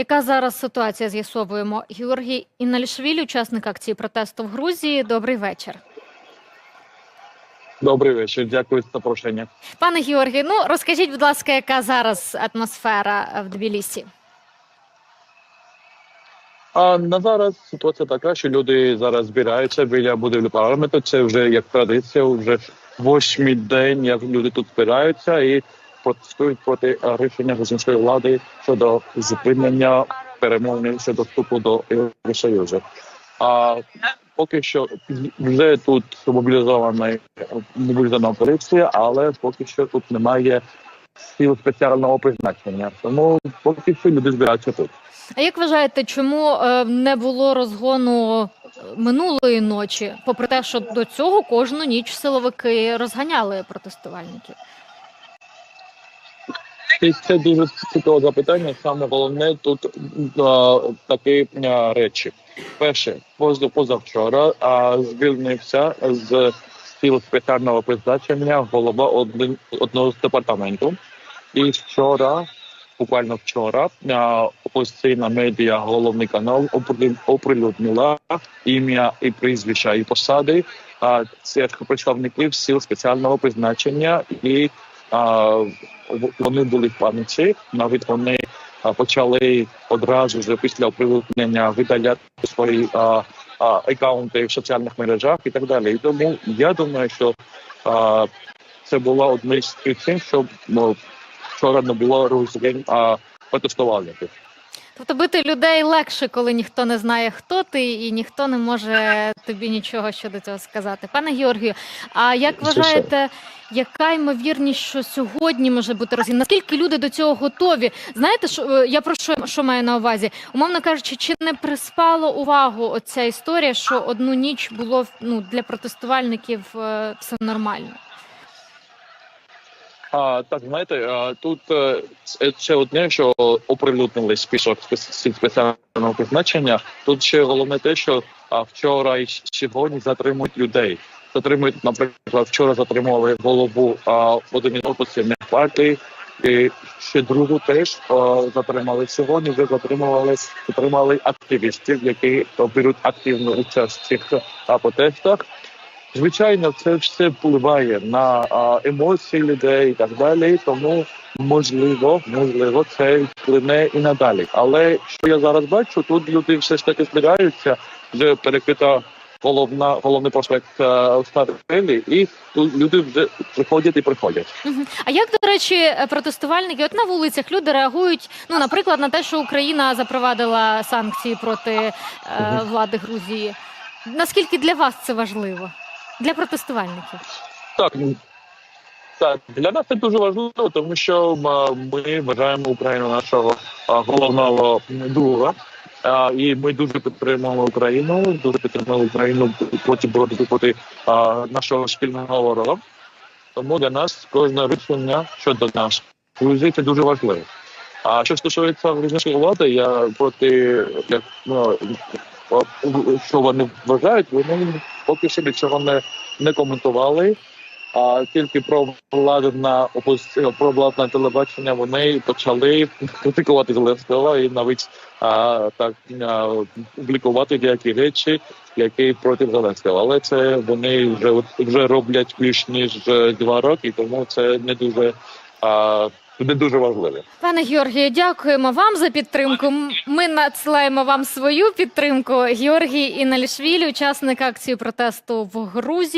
Яка зараз ситуація? З'ясовуємо. Георгій Інальшвілі, учасник акції протесту в Грузії. Добрий вечір. Добрий вечір, дякую за запрошення. Пане Георгій, ну розкажіть, будь ласка, яка зараз атмосфера в Тбілісі? А на зараз ситуація така, що люди зараз збираються біля будівлі парламенту. Це вже як традиція, вже восьмий день, як люди тут збираються і протестують проти рішення грузинської влади щодо зупинення перемовин щодо вступу до Євросоюзу. А поки що вже тут мобілізована мобілізована поліція, але поки що тут немає сил спеціального призначення. Тому поки що люди збираються тут. А як вважаєте, чому е, не було розгону е, минулої ночі, попри те, що до цього кожну ніч силовики розганяли протестувальників? Це, це дуже цікаве запитання. Саме головне тут а, такі а, речі. Перше, поза позавчора а, звільнився з сил спеціального призначення голова один, одного з департаменту. І вчора, буквально вчора, а, опозиційна медіа, головний канал опри- оприлюднила ім'я і прізвища і посади а, цих представників сил спеціального призначення і а, вони були в пам'яті, навіть вони почали одразу ж після оприлюднення видаляти свої а, а, аккаунти в соціальних мережах і так далі. І тому я думаю, що а, це була одна з причин, що ну, вчора не було розгін протестувальників. Тобто бити людей легше, коли ніхто не знає, хто ти, і ніхто не може тобі нічого щодо цього сказати. Пане Георгію, а як вважаєте, яка ймовірність, що сьогодні може бути розгін? Наскільки люди до цього готові? Знаєте, що е, я про що, що маю на увазі? Умовно кажучи, чи не приспало увагу оця історія, що одну ніч було ну для протестувальників е, все нормально? А, так, знаєте, а, тут е, це одне, що оприлюднили список спеціального призначення. Тут ще головне те, що вчора і сьогодні затримують людей. Затримують, наприклад, вчора затримували голову один із опозиційних партій, і ще другу теж а, затримали. Сьогодні вже затримували, затримали активістів, які беруть активну участь в цих протестах. Звичайно, це все впливає на емоції людей і так далі. Тому можливо, можливо, це вплине і надалі. Але що я зараз бачу, тут люди все ж таки збираються, вже перекрита головна головний проспект е, Старителі, і тут люди вже приходять і приходять. А як, до речі, протестувальники от на вулицях люди реагують, ну, наприклад, на те, що Україна запровадила санкції проти е, влади Грузії? Наскільки для вас це важливо? Для протестувальників? Так, ну, так, для нас це дуже важливо, тому що ми вважаємо Україну нашого головного друга. І ми дуже підтримуємо Україну, дуже підтримуємо Україну проти боротьби проти нашого спільного ворога. Тому для нас кожне рішення щодо нас Грузії це дуже важливо. А що стосується грузинської влади, я проти як ну, що вони вважають, вони поки що нічого не, не коментували. А тільки про владна опозиція, про владне телебачення вони почали критикувати Зеленського і навіть а, так а, публікувати деякі речі, які проти Зеленського. Але це вони вже вже роблять більш ніж два роки, тому це не дуже а, не дуже важливі. Пане Георгію, дякуємо вам за підтримку. Ми надсилаємо вам свою підтримку. Георгій Іналішвілі, учасник акції протесту в Грузії.